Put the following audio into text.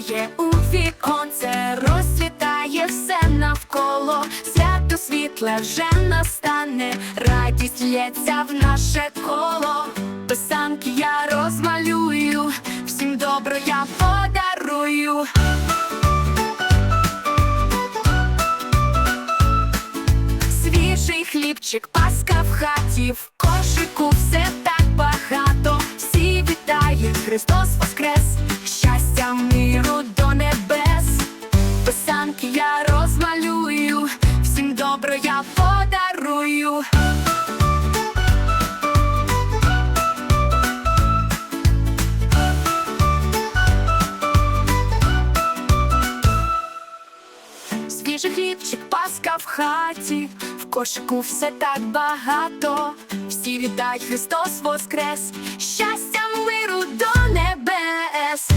Заглядає у віконце, розцвітає все навколо, свято світле вже настане, радість лється в наше коло. Писанки я розмалюю, всім добро я подарую. Свіжий хлібчик, паска в хаті, в кошику все так багато. Всі вітають, Христос Воскрес, добро я подарую. Свіжий хлібчик, паска в хаті, в кошику все так багато. Всі вітають Христос Воскрес, щастя, миру до небес.